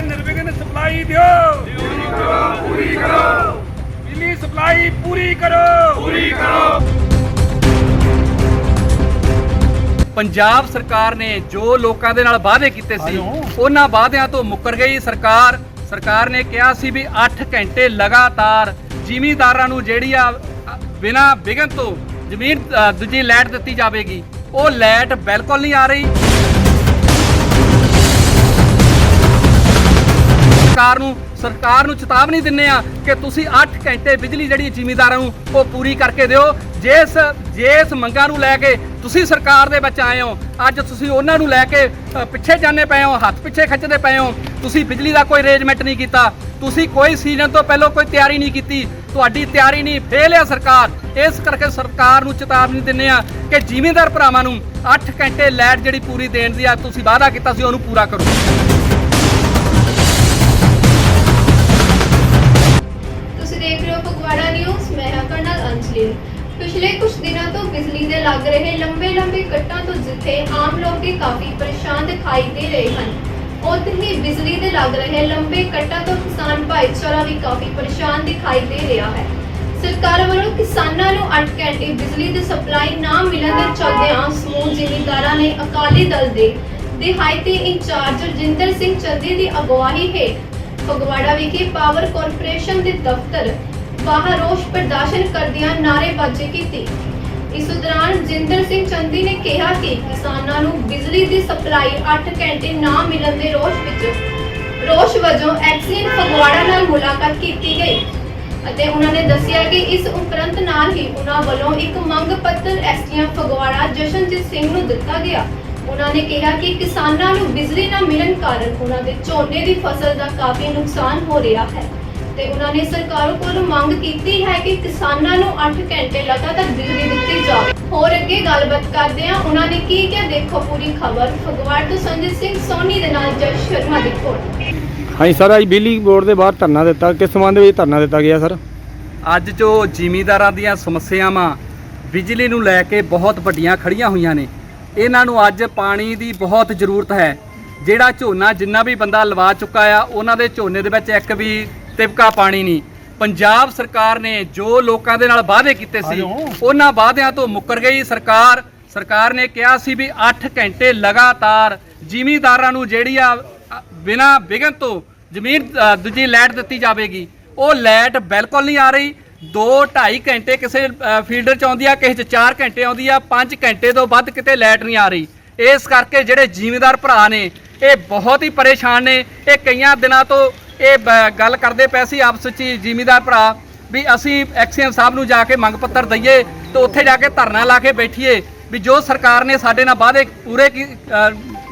ਨਿਰਵਿਘਨ ਸਪਲਾਈ ਦਿਓ। ਪੂਰੀ ਕਰੋ ਬਿਜਲੀ ਸਪਲਾਈ ਪੂਰੀ ਕਰੋ। ਪੂਰੀ ਕਰੋ ਪੰਜਾਬ ਸਰਕਾਰ ਨੇ ਜੋ ਲੋਕਾਂ ਦੇ ਨਾਲ ਵਾਅਦੇ ਕੀਤੇ ਸੀ ਉਹਨਾਂ ਵਾਅਦਿਆਂ ਤੋਂ ਮੁੱਕਰ ਗਈ ਸਰਕਾਰ। ਸਰਕਾਰ ਨੇ ਕਿਹਾ ਸੀ ਵੀ 8 ਘੰਟੇ ਲਗਾਤਾਰ ਜਿਮੀਦਾਰਾਂ ਨੂੰ ਜਿਹੜੀ ਆ ਬਿਨਾ ਵਿਗਨ ਤੋਂ ਜ਼ਮੀਨ ਦੂਜੀ ਲੈਟ ਦਿੱਤੀ ਜਾਵੇਗੀ। ਉਹ ਲੈਟ ਬਿਲਕੁਲ ਨਹੀਂ ਆ ਰਹੀ। ਸਰਕਾਰ ਨੂੰ ਸਰਕਾਰ ਨੂੰ ਚੇਤਾਵਨੀ ਦਿੰਨੇ ਆ ਕਿ ਤੁਸੀਂ 8 ਘੰਟੇ ਬਿਜਲੀ ਜਿਹੜੀ ਜ਼ਿਮੀਦਾਰਾਂ ਨੂੰ, ਉਹ ਪੂਰੀ ਕਰਕੇ ਦਿਓ। ਜਿਸ ਜਿਸ ਮੰਗਾਂ ਨੂੰ ਲੈ ਕੇ ਤੁਸੀਂ ਸਰਕਾਰ ਦੇ ਵਿੱਚ ਆਏ ਹੋ, ਅੱਜ ਤੁਸੀਂ ਉਹਨਾਂ ਨੂੰ ਲੈ ਕੇ ਪਿੱਛੇ ਜਾਣੇ ਪਏ ਹੋ, ਹੱਥ ਪਿੱਛੇ ਖਿੱਚਦੇ ਪਏ ਹੋ, ਤੁਸੀਂ ਬਿਜਲੀ ਦਾ ਕੋਈ ਅਰੇਂਜਮੈਂਟ ਨਹੀਂ ਕੀਤਾ, ਤੁਸੀਂ ਕੋਈ ਸੀਜ਼ਨ ਤੋਂ ਪਹਿਲਾਂ ਕੋਈ ਤਿਆਰੀ ਨਹੀਂ ਕੀਤੀ, ਤੁਹਾਡੀ ਤਿਆਰੀ ਨਹੀਂ, ਫੇਲ ਆ ਸਰਕਾਰ। ਇਸ ਕਰਕੇ ਸਰਕਾਰ ਨੂੰ ਚੇਤਾਵਨੀ ਦਿੰਨੇ ਆ ਕਿ ਜ਼ਿਮੀਂਦਾਰ ਭਰਾਵਾਂ ਨੂੰ 8 ਘੰਟੇ ਲਾਈਟ ਜਿਹੜੀ ਪੂਰੀ ਦੇਣ ਦੀ ਆ, ਤੁਸੀਂ ਵਾਅਦਾ ਕੀਤਾ ਸੀ, ਉਹਨੂੰ ਪੂਰਾ ਕਰੋ। ਫਗਵਾੜਾ ਨਿਊਜ਼, ਮੈਂ ਹਾਂ ਕਰਨਲ ਅੰਜਲੀ। ਪਿਛਲੇ ਕੁਝ ਦਿਨਾਂ ਤੋਂ ਬਿਜਲੀ ਦੇ ਲੱਗ ਰਹੇ ਲੰਬੇ ਲੰਬੇ ਕੱਟਾਂ ਤੋਂ ਜਿੱਥੇ ਆਮ ਲੋਕ ਵੀ ਕਾਫੀ ਪਰੇਸ਼ਾਨ ਦਿਖਾਈ ਦੇ ਰਹੇ ਹਨ ਉਦੋਂ ਹੀ ਬਿਜਲੀ ਦੇ ਲੱਗ ਰਹੇ ਲੰਬੇ ਕੱਟਾਂ ਤੋਂ ਕਿਸਾਨ ਭਾਈਚਾਰਾ ਵੀ ਕਾਫੀ ਪਰੇਸ਼ਾਨ ਦਿਖਾਈ ਦੇ ਰਿਹਾ ਹੈ। ਸਰਕਾਰ ਵੱਲੋਂ ਕਿਸਾਨਾਂ ਨੂੰ ਅੱਠ ਘੰਟੇ ਬਿਜਲੀ ਦੀ ਸਪਲਾਈ ਨਾ ਮਿਲਣ ਦੇ ਚੱਲਦਿਆਂ ਸਮੂਹ ਜ਼ਿਮੀਂਦਾਰਾਂ ਨੇ ਅਕਾਲੀ ਦਲ ਦੇ ਦਿਹਾਇਤੀ ਇੰਚਾਰਜ ਰਜਿੰਦਰ ਸਿੰਘ ਚੱਦੀ ਦੀ ਅਗਵਾਈ ਹੇਠ ਫਗਵਾੜਾ ਵਿਖੇ ਪਾਵਰ ਕਾਰਪੋਰੇਸ਼ਨ ਦੇ ਦਫ਼ਤਰ ਬਾਹਰ ਰੋਸ਼ ਪ੍ਰਦਰਸ਼ਨ ਕਰਦਿਆਂ ਨਾਰੇਬਾਜ਼ੀ ਕੀਤੀ। ਇਸ ਦੌਰਾਨ ਜਿੰਦਰ ਸਿੰਘ ਚੰਦੀ ਨੇ ਕਿਹਾ ਕਿ ਕਿਸਾਨਾਂ ਨੂੰ ਬਿਜਲੀ ਦੀ ਸਪਲਾਈ 8 ਘੰਟੇ ਨਾ ਮਿਲਣ ਦੇ ਰੋਸ਼ ਵਿੱਚ ਰੋਸ਼ ਵਜੋਂ ਐਕਸੀਅਨ ਫਗਵਾੜਾ ਨਾਲ ਮੁਲਾਕਾਤ ਕੀਤੀ ਗਈ ਅਤੇ ਉਹਨਾਂ ਨੇ ਦੱਸਿਆ ਕਿ ਇਸ ਉਪਰੰਤ ਨਾਲ ਹੀ ਉਹਨਾਂ ਵੱਲੋਂ ਇੱਕ ਮੰਗ ਪੱਤਰ ਐਸਟੀਐਮ ਫਗਵਾੜਾ ਜਸ਼ਨਜੀਤ ਸਿੰਘ ਨੂੰ ਦਿੱਤਾ ਗਿਆ। ਉਹਨਾਂ ਨੇ ਕਿਹਾ ਕਿ ਕਿਸਾਨਾਂ ਨੂੰ ਬਿਜਲੀ ਨਾ ਮਿਲਣ ਕਾਰਨ ਉਹਨਾਂ ਦੇ ਝੋਨੇ ਦੀ ਫਸਲ ਦਾ ਕਾਫੀ ਨੁਕਸਾਨ ਹੋ ਰਿਹਾ ਹੈ। ਤੇ ਉਹਨਾਂ ਨੇ ਸਰਕਾਰ ਕੋਲ ਮੰਗ ਕੀਤੀ ਹੈ ਕਿ ਕਿਸਾਨਾਂ ਨੂੰ 8 ਘੰਟੇ ਲਗਾਤਾਰ ਬਿਜਲੀ ਦਿੱਤੀ ਜਾਵੇ ਹੋਰ ਅੱਗੇ ਗੱਲਬਾਤ ਕਰਦੇ ਹਾਂ। ਉਹਨਾਂ ਨੇ ਕੀ ਕਿਹਾ? ਦੇਖੋ ਪੂਰੀ ਖਬਰ। ਫਗਵਾੜ ਤੋਂ ਸੰਜੀਤ ਸਿੰਘ ਸੋਨੀ ਦੇ ਨਾਲ ਜਸ ਸ਼ਰਮਾ ਦੀ ਰਿਪੋਰਟ। ਹਾਂਜੀ ਸਰ ਅੱਜ ਬਿਜਲੀ ਬੋਰਡ ਦੇ ਬਾਹਰ ਧਰਨਾ ਦਿੱਤਾ। ਕਿਸ ਸੰਬੰਧ ਵਿੱਚ ਧਰਨਾ ਦਿੱਤਾ ਗਿਆ ਸਰ? ਅੱਜ ਜੋ ਜਿਮੀਦਾਰਾਂ ਦੀਆਂ ਸਮੱਸਿਆਵਾਂ ਬਿਜਲੀ ਨੂੰ ਲੈ ਕੇ ਬਹੁਤ ਵੱਡੀਆਂ ਖੜੀਆਂ ਹੋਈਆਂ ਨੇ ਇਹਨਾਂ ਨੂੰ ਅੱਜ ਪਾਣੀ ਦੀ ਬਹੁਤ ਜ਼ਰੂਰਤ ਹੈ। ਜਿਹੜਾ ਝੋਨਾ ਜਿੰਨਾ ਵੀ ਬੰਦਾ ਲਵਾ ਚੁੱਕਾ ਆ ਉਹਨਾਂ ਦੇ ਝੋਨੇ ਦੇ ਵਿੱਚ ਇੱਕ ਵੀ ਤਿਪਕਾ ਪਾਣੀ ਨਹੀਂ। ਪੰਜਾਬ ਸਰਕਾਰ ਨੇ ਜੋ ਲੋਕਾਂ ਦੇ ਨਾਲ ਵਾਅਦੇ ਕੀਤੇ ਸੀ ਉਹਨਾਂ ਵਾਅਦਿਆਂ ਤੋਂ ਮੁੱਕਰ ਗਈ ਸਰਕਾਰ। ਸਰਕਾਰ ਨੇ ਕਿਹਾ ਸੀ ਵੀ 8 ਘੰਟੇ ਲਗਾਤਾਰ ਜ਼ਿਮੀਦਾਰਾਂ ਨੂੰ ਜਿਹੜੀ ਆ ਬਿਨਾ ਵਿਘਨ ਤੋਂ ਜ਼ਮੀਨ ਦੂਜੀ ਲੈਟ ਦਿੱਤੀ ਜਾਵੇਗੀ। ਉਹ ਲੈਟ ਬਿਲਕੁਲ ਨਹੀਂ ਆ ਰਹੀ। 2 2.5 ਘੰਟੇ ਕਿਸੇ ਫੀਲਡਰ ਚ ਆਉਂਦੀ ਆ ਕਿਸੇ ਚ 4 ਘੰਟੇ ਆਉਂਦੀ ਆ 5 ਘੰਟੇ ਤੋਂ ਵੱਧ ਕਿਤੇ ਲੈਟ ਨਹੀਂ ਆ ਰਹੀ। ਇਸ ਕਰਕੇ ਜਿਹੜੇ ਜ਼ਿਮੀਦਾਰ ਭਰਾ ਨੇ ਇਹ ਬਹੁਤ ਹੀ ਪਰੇਸ਼ਾਨ ਨੇ। ਇਹ ਕਈਆਂ ਦਿਨਾਂ ਤੋਂ ਇਹ ਗੱਲ ਕਰਦੇ ਪਏ ਸੀ ਆਪਸ ਵਿੱਚ ਜ਼ਿਮੀਦਾਰ ਭਰਾ ਵੀ ਅਸੀਂ ਐਕਸੀਐਮ ਸਾਹਿਬ ਨੂੰ ਜਾ ਕੇ ਮੰਗ ਪੱਤਰ ਦਈਏ ਤੇ ਉੱਥੇ ਜਾ ਕੇ ਧਰਨਾ ਲਾ ਕੇ ਬੈਠੀਏ ਵੀ ਜੋ ਸਰਕਾਰ ਨੇ ਸਾਡੇ ਨਾਲ ਵਾਅਦੇ ਪੂਰੇ ਕੀ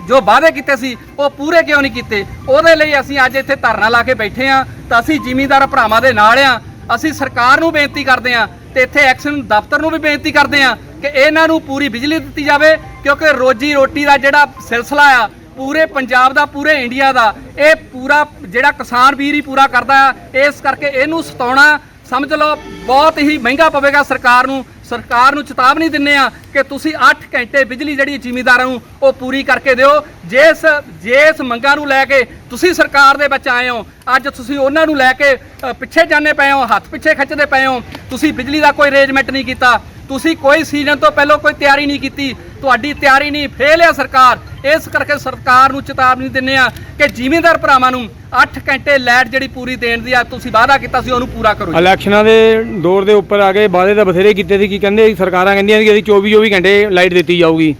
ਜੋ ਵਾਅਦੇ ਕੀਤੇ ਸੀ, ਉਹ ਪੂਰੇ ਕਿਉਂ ਨਹੀਂ ਕੀਤੇ? ਉਹਦੇ ਲਈ ਅਸੀਂ ਅੱਜ ਇੱਥੇ ਧਰਨਾ ਲਾ ਕੇ ਬੈਠੇ ਆ ਤਾਂ ਅਸੀਂ ਜ਼ਿਮੀਂਦਾਰ ਭਰਾਵਾਂ ਦੇ ਨਾਲ ਆ ਅਸੀਂ ਸਰਕਾਰ ਨੂੰ ਬੇਨਤੀ ਕਰਦੇ ਆ ਤੇ ਇੱਥੇ ਐਕਸ਼ਨ ਦਫ਼ਤਰ ਨੂੰ ਵੀ ਬੇਨਤੀ ਕਰਦੇ ਆ ਕਿ ਇਹਨਾਂ ਨੂੰ ਪੂਰੀ ਬਿਜਲੀ ਦਿੱਤੀ ਜਾਵੇ ਕਿਉਂਕਿ ਰੋਜੀ ਰੋਟੀ ਦਾ ਜਿਹੜਾ ਸਿਲਸਿਲਾ ਆ ਪੂਰੇ ਪੰਜਾਬ ਦਾ, ਪੂਰੇ ਇੰਡੀਆ ਦਾ, ਇਹ ਪੂਰਾ ਜਿਹੜਾ ਕਿਸਾਨ ਵੀਰ ਹੀ ਪੂਰਾ ਕਰਦਾ ਇਸ ਕਰਕੇ ਇਹਨੂੰ ਸਤਾਉਣਾ ਸਮਝ ਲਓ, ਬਹੁਤ ਹੀ ਮਹਿੰਗਾ ਪਵੇਗਾ ਸਰਕਾਰ ਨੂੰ ਸਰਕਾਰ ਨੂੰ ਚੇਤਾਵਨੀ ਦਿੰਨੇ ਆ ਕਿ ਤੁਸੀਂ 8 ਘੰਟੇ ਬਿਜਲੀ ਜਿਹੜੀ ਜ਼ਿਮੀਦਾਰਾਂ ਨੂੰ ਉਹ ਪੂਰੀ ਕਰਕੇ ਦਿਓ। ਜਿਸ ਜਿਸ ਮੰਗਾਂ ਨੂੰ ਲੈ ਕੇ ਤੁਸੀਂ ਸਰਕਾਰ ਦੇ ਵਿੱਚ ਆਏ ਹੋ, ਅੱਜ ਤੁਸੀਂ ਉਹਨਾਂ ਨੂੰ ਲੈ ਕੇ ਪਿੱਛੇ ਜਾਣੇ ਪਏ ਹੋ, ਹੱਥ ਪਿੱਛੇ ਖਿੱਚਦੇ ਪਏ ਹੋ, ਤੁਸੀਂ ਬਿਜਲੀ ਦਾ ਕੋਈ ਅਰੇਂਜਮੈਂਟ ਨਹੀਂ ਕੀਤਾ, ਤੁਸੀਂ ਕੋਈ ਸੀਜ਼ਨ ਤੋਂ ਪਹਿਲਾਂ ਕੋਈ ਤਿਆਰੀ ਨਹੀਂ ਕੀਤੀ, ਤੁਹਾਡੀ ਤਿਆਰੀ ਨਹੀਂ, ਫੇਲ ਹੈ ਸਰਕਾਰ। ਇਸ ਕਰਕੇ ਸਰਕਾਰ ਨੂੰ ਚੇਤਾਵਨੀ ਦਿੰਨੇ ਆ ਕਿ ਜ਼ਿਮੀਂਦਾਰ ਭਰਾਵਾਂ ਨੂੰ 8 ਘੰਟੇ ਲਾਈਟ ਜਿਹੜੀ ਪੂਰੀ ਦੇਣ ਦੀ ਆ ਤੁਸੀਂ ਵਾਅਦਾ ਕੀਤਾ ਸੀ ਉਹਨੂੰ ਪੂਰਾ ਕਰੋ ਇਲੈਕਸ਼ਨਾਂ ਦੇ ਦੌਰ ਦੇ ਉੱਪਰ ਆ ਕੇ ਵਾਅਦੇ ਤਾਂ ਬਥੇਰੇ ਕੀਤੇ ਸੀ ਕਿ ਕਹਿੰਦੇ ਸਰਕਾਰਾਂ ਕਹਿੰਦੀਆਂ ਸੀ ਅਸੀਂ 24 24 ਘੰਟੇ ਲਾਈਟ ਦਿੱਤੀ ਜਾਊਗੀ।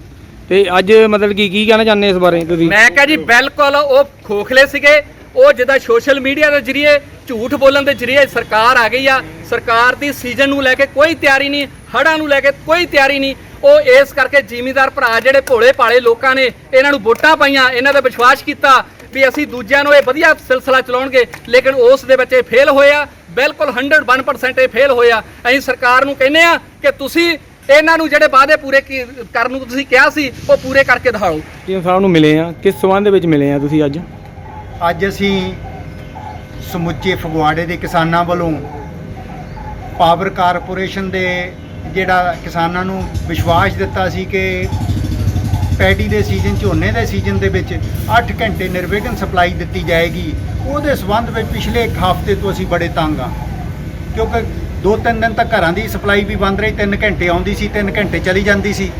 ਤੇ ਅੱਜ ਮਤਲਬ ਕੀ ਕੀ ਕਹਿਣਾ ਚਾਹੁੰਦੇ ਇਸ ਬਾਰੇ ਤੁਸੀਂ? ਮੈਂ ਕਹਾਂ ਜੀ ਬਿਲਕੁਲ ਉਹ ਖੋਖਲੇ ਸੀਗੇ ਉਹ ਜਿਹਦਾ ਸੋਸ਼ਲ ਮੀਡੀਆ ਦੇ ਜ਼ਰੀਏ ਝੂਠ ਬੋਲਣ ਦੇ ਜ਼ਰੀਏ ਸਰਕਾਰ ਆ ਗਈ ਆ। ਸਰਕਾਰ ਦੀ ਸੀਜ਼ਨ ਨੂੰ ਲੈ ਕੇ ਕੋਈ ਤਿਆਰੀ ਨਹੀਂ ਹੜਾਂ ਨੂੰ ਲੈ ਕੇ ਕੋਈ ਤਿਆਰੀ ਨਹੀਂ। ਉਹ ਇਸ ਕਰਕੇ ਜ਼ਿਮੀਦਾਰ ਭਰਾ ਜਿਹੜੇ ਭੋਲੇ ਪਾਲੇ ਲੋਕਾਂ ਨੇ ਇਹਨਾਂ ਨੂੰ ਵੋਟਾਂ ਪਾਈਆਂ ਇਹਨਾਂ ਤੇ ਵਿਸ਼ਵਾਸ ਕੀਤਾ ਵੀ ਅਸੀਂ ਦੂਜਿਆਂ ਨੂੰ ਇਹ ਵਧੀਆ ਸਿਲਸਿਲਾ ਚਲਾਉਣਗੇ ਲੇਕਿਨ ਉਸ ਦੇ ਵਿੱਚ ਇਹ ਫੇਲ ਹੋਇਆ ਬਿਲਕੁਲ 101% ਇਹ ਫੇਲ ਹੋਇਆ ਅਸੀਂ ਸਰਕਾਰ ਨੂੰ ਕਹਿੰਦੇ ਆ ਕਿ ਤੁਸੀਂ ਇਹਨਾਂ ਨੂੰ ਜਿਹੜੇ ਵਾਅਦੇ ਪੂਰੇ ਕਰਨ ਨੂੰ ਤੁਸੀਂ ਕਿਹਾ ਸੀ ਉਹ ਪੂਰੇ ਕਰਕੇ ਦਿਖਾਓ। ਟੀਮ ਸਾਹਿਬ ਨੂੰ ਮਿਲੇ ਆ ਕਿਸ ਸਬੰਧ ਵਿੱਚ ਮਿਲੇ ਆ ਤੁਸੀਂ ਅੱਜ? ਅੱਜ ਅਸੀਂ ਸਮੁੱਚੇ ਫਗਵਾੜੇ ਦੇ ਕਿਸਾਨਾਂ ਵੱਲੋਂ ਪਾਵਰ ਕਾਰਪੋਰੇਸ਼ਨ ਦੇ ਜਿਹੜਾ ਕਿਸਾਨਾਂ ਨੂੰ ਵਿਸ਼ਵਾਸ ਦਿੱਤਾ ਸੀ ਕਿ ਪੈਡੀ ਦੇ ਸੀਜ਼ਨ, ਝੋਨੇ ਦੇ ਸੀਜ਼ਨ ਦੇ ਵਿੱਚ 8 ਘੰਟੇ ਨਿਰਵਿਘਨ ਸਪਲਾਈ ਦਿੱਤੀ ਜਾਏਗੀ। ਉਹਦੇ ਸਬੰਧ ਵਿੱਚ ਪਿਛਲੇ ਇੱਕ ਹਫ਼ਤੇ ਤੋਂ ਅਸੀਂ ਬੜੇ ਤੰਗ ਆ। ਕਿਉਂਕਿ ਦੋ ਤਿੰਨ ਦਿਨ ਤੱਕ ਘਰਾਂ ਦੀ ਸਪਲਾਈ ਵੀ ਬੰਦ ਰਹੀ 3 ਘੰਟੇ ਆਉਂਦੀ ਸੀ 3 ਘੰਟੇ ਚਲੀ ਜਾਂਦੀ ਸੀ।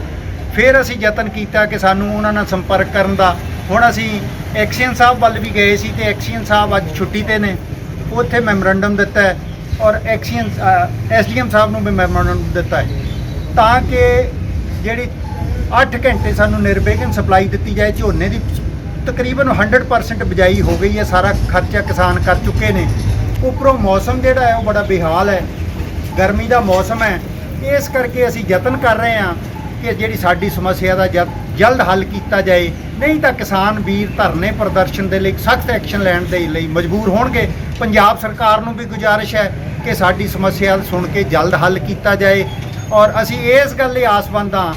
ਫਿਰ ਅਸੀਂ ਯਤਨ ਕੀਤਾ ਕਿ ਸਾਨੂੰ ਉਹਨਾਂ ਨਾਲ ਸੰਪਰਕ ਕਰਨ ਦਾ। ਹੁਣ ਅਸੀਂ ਐਕਸੀਅਨ ਸਾਹਿਬ ਵੱਲ ਵੀ ਗਏ ਸੀ ਤੇ ਐਕਸੀਅਨ ਸਾਹਿਬ ਅੱਜ ਛੁੱਟੀ ਤੇ ਨੇ। ਉੱਥੇ ਮੈਮੋਰੰਡਮ ਦਿੱਤਾ ਔਰ ਐਕਸੀਅਨ ਐਸਡੀਐਮ ਸਾਹਿਬ ਨੂੰ ਵੀ ਮੈਮੋਰੰਡਮ ਦਿੱਤਾ ਹੈ ਤਾਂ ਕਿ ਜਿਹੜੀ 8 ਘੰਟੇ ਸਾਨੂੰ ਨਿਰਵਿਘਨ ਸਪਲਾਈ ਦਿੱਤੀ ਜਾਏ, ਝੋਨੇ ਦੀ ਤਕਰੀਬਨ 100% ਬਿਜਾਈ ਹੋ ਗਈ ਹੈ, ਸਾਰਾ ਖਰਚਾ ਕਿਸਾਨ ਕਰ ਚੁੱਕੇ ਨੇ। ਉੱਪਰੋਂ ਮੌਸਮ ਜਿਹੜਾ ਹੈ, ਉਹ ਬੜਾ ਬੇਹਾਲ ਹੈ। ਗਰਮੀ ਦਾ ਮੌਸਮ ਹੈ। ਇਸ ਕਰਕੇ ਅਸੀਂ ਯਤਨ ਕਰ ਰਹੇ ਹਾਂ ਕਿ ਜਿਹੜੀ ਸਾਡੀ ਸਮੱਸਿਆ ਦਾ ਜਲ- ਜਲਦ ਹੱਲ ਕੀਤਾ ਜਾਏ। ਨਹੀਂ ਤਾਂ ਕਿਸਾਨ ਵੀਰ ਧਰਨੇ ਪ੍ਰਦਰਸ਼ਨ ਦੇ ਲਈ, ਸਖਤ ਐਕਸ਼ਨ ਲੈਣ ਦੇ ਲਈ ਮਜਬੂਰ ਹੋਣਗੇ। ਪੰਜਾਬ ਸਰਕਾਰ ਨੂੰ ਵੀ ਗੁਜ਼ਾਰਿਸ਼ ਹੈ ਕਿ ਸਾਡੀ ਸਮੱਸਿਆ ਸੁਣ ਕੇ ਜਲਦ ਹੱਲ ਕੀਤਾ ਜਾਏ। ਔਰ ਅਸੀਂ ਇਸ ਗੱਲ ਲਈ ਆਸਵੰਦ ਹਾਂ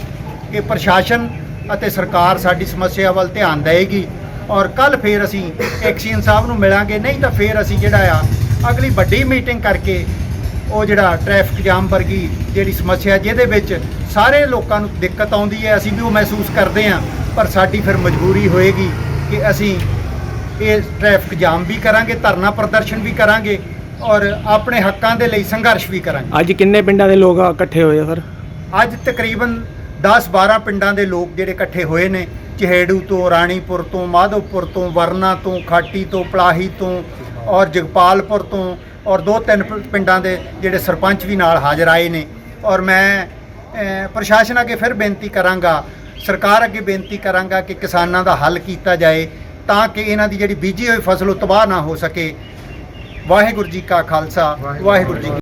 ਕਿ ਪ੍ਰਸ਼ਾਸਨ ਅਤੇ ਸਰਕਾਰ ਸਾਡੀ ਸਮੱਸਿਆ ਵੱਲ ਧਿਆਨ ਦੇਵੇਗੀ ਔਰ ਕੱਲ ਫੇਰ ਅਸੀਂ ਐਕਸੀਅਨ ਸਾਹਿਬ ਨੂੰ ਮਿਲਾਂਗੇ, ਨਹੀਂ ਤਾਂ ਫੇਰ ਅਸੀਂ ਜਿਹੜਾ ਆ, ਅਗਲੀ ਵੱਡੀ ਮੀਟਿੰਗ ਕਰਕੇ ਉਹ ਜਿਹੜਾ ਟ੍ਰੈਫਿਕ ਜਾਮ ਵਰਗੀ ਜਿਹੜੀ ਸਮੱਸਿਆ ਜਿਹਦੇ ਵਿੱਚ ਸਾਰੇ ਲੋਕਾਂ ਨੂੰ ਦਿੱਕਤ ਆਉਂਦੀ ਹੈ ਅਸੀਂ ਵੀ ਉਹ ਮਹਿਸੂਸ ਕਰਦੇ ਹਾਂ ਪਰ ਸਾਡੀ ਫਿਰ ਮਜਬੂਰੀ ਹੋਏਗੀ ਕਿ ਅਸੀਂ ਇਹ ਟ੍ਰੈਫਿਕ ਜਾਮ ਵੀ ਕਰਾਂਗੇ ਧਰਨਾ ਪ੍ਰਦਰਸ਼ਨ ਵੀ ਕਰਾਂਗੇ ਔਰ ਆਪਣੇ ਹੱਕਾਂ ਦੇ ਲਈ ਸੰਘਰਸ਼ ਵੀ ਕਰਾਂਗੇ। ਅੱਜ ਕਿੰਨੇ ਪਿੰਡਾਂ ਦੇ ਲੋਕ ਇਕੱਠੇ ਹੋਏ ਆ ਸਰ? ਅੱਜ ਤਕਰੀਬਨ 10-12 ਪਿੰਡਾਂ ਦੇ ਲੋਕ ਜਿਹੜੇ ਇਕੱਠੇ ਹੋਏ ਨੇ ਚਿਹੇੜੂ ਤੋਂ ਰਾਣੀਪੁਰ ਤੋਂ ਮਾਧੋਪੁਰ ਤੋਂ ਵਰਨਾ ਤੋਂ ਖਾਟੀ ਤੋਂ ਪਲਾਹੀ ਤੋਂ ਔਰ ਜਗਪਾਲਪੁਰ ਤੋਂ। ਔਰ ਦੋ ਤਿੰਨ ਪਿੰਡਾਂ ਦੇ ਜਿਹੜੇ ਸਰਪੰਚ ਵੀ ਨਾਲ ਹਾਜ਼ਰ ਆਏ ਨੇ। ਔਰ ਮੈਂ ਪ੍ਰਸ਼ਾਸਨ ਅੱਗੇ ਫਿਰ ਬੇਨਤੀ ਕਰਾਂਗਾ ਸਰਕਾਰ ਅੱਗੇ ਬੇਨਤੀ ਕਰਾਂਗਾ ਕਿ ਕਿਸਾਨਾਂ ਦਾ ਹੱਲ ਕੀਤਾ ਜਾਏ ਤਾਂ ਕਿ ਇਹਨਾਂ ਦੀ ਜਿਹੜੀ ਬੀਜੀ ਹੋਈ ਫਸਲ ਉਹ ਤਬਾਹ ਨਾ ਹੋ ਸਕੇ। ਵਾਹਿਗੁਰੂ ਜੀ ਕਾ ਖਾਲਸਾ ਵਾਹਿਗੁਰੂ ਜੀ